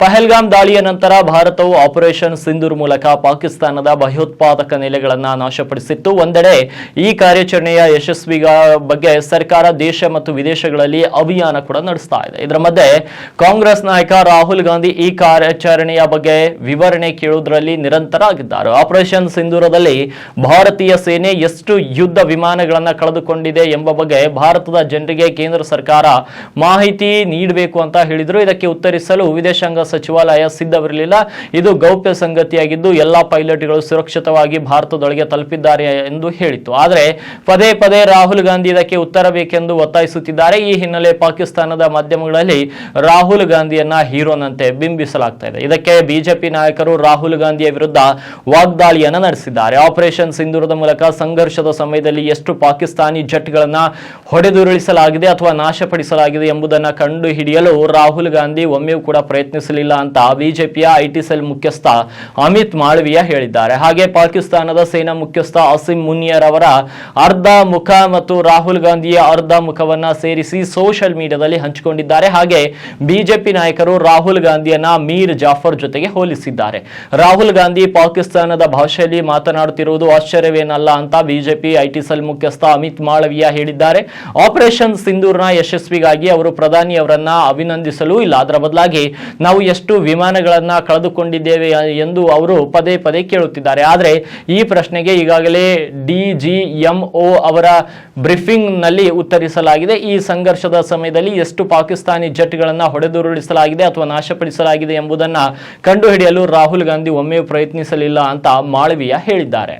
ಪಹಲ್ಗಾಮ್ ದಾಳಿಯ ನಂತರ ಭಾರತವು ಆಪರೇಷನ್ ಸಿಂಧೂರ್ ಮೂಲಕ ಪಾಕಿಸ್ತಾನದ ಭಯೋತ್ಪಾದಕ ನೆಲೆಗಳನ್ನು ನಾಶಪಡಿಸಿತ್ತು. ಒಂದೆಡೆ ಈ ಕಾರ್ಯಾಚರಣೆಯ ಯಶಸ್ವಿ ಬಗ್ಗೆ ಸರ್ಕಾರ ದೇಶ ಮತ್ತು ವಿದೇಶಗಳಲ್ಲಿ ಅಭಿಯಾನ ಕೂಡ ನಡೆಸ್ತಾ ಇದೆ. ಇದರ ಮಧ್ಯೆ ಕಾಂಗ್ರೆಸ್ ನಾಯಕ ರಾಹುಲ್ ಗಾಂಧಿ ಈ ಕಾರ್ಯಾಚರಣೆಯ ಬಗ್ಗೆ ವಿವರಣೆ ಕೇಳುವುದರಲ್ಲಿ ನಿರಂತರ ಆಗಿದ್ದಾರೆ. ಆಪರೇಷನ್ ಸಿಂಧೂರದಲ್ಲಿ ಭಾರತೀಯ ಸೇನೆ ಎಷ್ಟು ಯುದ್ಧ ವಿಮಾನಗಳನ್ನು ಕಳೆದುಕೊಂಡಿದೆ ಎಂಬ ಬಗ್ಗೆ ಭಾರತದ ಜನರಿಗೆ ಕೇಂದ್ರ ಸರ್ಕಾರ ಮಾಹಿತಿ ನೀಡಬೇಕು ಅಂತ ಹೇಳಿದರು. ಇದಕ್ಕೆ ಉತ್ತರಿಸಲು ವಿದೇಶಾಂಗ ಸಚಿವಾಲಯ ಸಿದ್ಧವಿರಲಿಲ್ಲ. ಇದು ಗೌಪ್ಯ ಸಂಗತಿಯಾಗಿದ್ದು ಎಲ್ಲಾ ಪೈಲಟ್ಗಳು ಸುರಕ್ಷಿತವಾಗಿ ಭಾರತದೊಳಗೆ ತಲುಪಿದ್ದಾರೆ ಎಂದು ಹೇಳಿತ್ತು. ಆದರೆ ಪದೇ ಪದೇ ರಾಹುಲ್ ಗಾಂಧಿ ಇದಕ್ಕೆ ಉತ್ತರ ಬೇಕೆಂದು ಒತ್ತಾಯಿಸುತ್ತಿದ್ದಾರೆ. ಈ ಹಿನ್ನೆಲೆ ಪಾಕಿಸ್ತಾನದ ಮಾಧ್ಯಮಗಳಲ್ಲಿ ರಾಹುಲ್ ಗಾಂಧಿಯನ್ನ ಹೀರೋನಂತೆ ಬಿಂಬಿಸಲಾಗ್ತಾ ಇದೆ. ಇದಕ್ಕೆ ಬಿಜೆಪಿ ನಾಯಕರು ರಾಹುಲ್ ಗಾಂಧಿಯ ವಿರುದ್ಧ ವಾಗ್ದಾಳಿಯನ್ನ ನಡೆಸಿದ್ದಾರೆ. ಆಪರೇಷನ್ ಸಿಂಧೂರದ ಮೂಲಕ ಸಂಘರ್ಷದ ಸಮಯದಲ್ಲಿ ಎಷ್ಟು ಪಾಕಿಸ್ತಾನಿ ಜಟ್ಗಳನ್ನ ಹೊಡೆದುರುಳಿಸಲಾಗಿದೆ ಅಥವಾ ನಾಶಪಡಿಸಲಾಗಿದೆ ಎಂಬುದನ್ನ ಕಂಡುಹಿಡಿಯಲು ರಾಹುಲ್ ಗಾಂಧಿ ಒಮ್ಮೆಯೂ ಕೂಡ ಪ್ರಯತ್ನಿಸಲಿಲ್ಲ. ಅಂತ ಬಿಜೆಪಿಯ ಐಟಿ ಸೆಲ್ ಮುಖ್ಯಸ್ಥ ಅಮಿತ್ ಮಾಳ್ವಿಯಾ ಹೇಳಿದ್ದಾರೆ. ಹಾಗೆ ಪಾಕಿಸ್ತಾನದ ಸೇನಾ ಮುಖ್ಯಸ್ಥ ಅಸಿಂ ಮುನಿಯರ್ ಅವರ ಅರ್ಧ ಮುಖ ಮತ್ತು ರಾಹುಲ್ ಗಾಂಧಿಯ ಅರ್ಧ ಮುಖವನ್ನ ಸೇರಿಸಿ ಸೋಷಿಯಲ್ ಮೀಡಿಯಾದಲ್ಲಿ ಹಂಚಿಕೊಂಡಿದ್ದಾರೆ. ಹಾಗೆ ಬಿಜೆಪಿ ನಾಯಕರು ರಾಹುಲ್ ಗಾಂಧಿಯನ್ನ ಮೀರ್ ಜಾಫರ್ ಜೊತೆಗೆ ಹೋಲಿಸಿದ್ದಾರೆ. ರಾಹುಲ್ ಗಾಂಧಿ ಪಾಕಿಸ್ತಾನದ ಭಾಷೆಯಲ್ಲಿ ಮಾತನಾಡುತ್ತಿರುವುದು ಆಶ್ಚರ್ಯವೇನಲ್ಲ ಅಂತ ಬಿಜೆಪಿ ಐಟಿ ಸೆಲ್ ಮುಖ್ಯಸ್ಥ ಅಮಿತ್ ಮಾಳವಿಯ ಹೇಳಿದ್ದಾರೆ. ಆಪರೇಷನ್ ಸಿಂಧೂರ್ನ ಯಶಸ್ವಿಗಾಗಿ ಅವರು ಪ್ರಧಾನಿ ಅವರನ್ನ ಅಭಿನಂದಿಸಲು ಇಲ್ಲ. ಅದರ ಬದಲಾಗಿ ನಾವು ಎಷ್ಟು ವಿಮಾನಗಳನ್ನು ಕಳೆದುಕೊಂಡಿದ್ದೇವೆ ಎಂದು ಅವರು ಪದೇ ಪದೇ ಕೇಳುತ್ತಿದ್ದಾರೆ. ಆದರೆ ಈ ಪ್ರಶ್ನೆಗೆ ಈಗಾಗಲೇ ಡಿ ಜಿ ಎಂ ಒ ಅವರ ಬ್ರೀಫಿಂಗ್ನಲ್ಲಿ ಉತ್ತರಿಸಲಾಗಿದೆ. ಈ ಸಂಘರ್ಷದ ಸಮಯದಲ್ಲಿ ಎಷ್ಟು ಪಾಕಿಸ್ತಾನಿ ಜೆಟ್ಗಳನ್ನು ಹೊಡೆದುರುಳಿಸಲಾಗಿದೆ ಅಥವಾ ನಾಶಪಡಿಸಲಾಗಿದೆ ಎಂಬುದನ್ನು ಕಂಡುಹಿಡಿಯಲು ರಾಹುಲ್ ಗಾಂಧಿ ಒಮ್ಮೆಯೂ ಪ್ರಯತ್ನಿಸಲಿಲ್ಲ ಅಂತ ಮಾಳವಿಯ ಹೇಳಿದ್ದಾರೆ.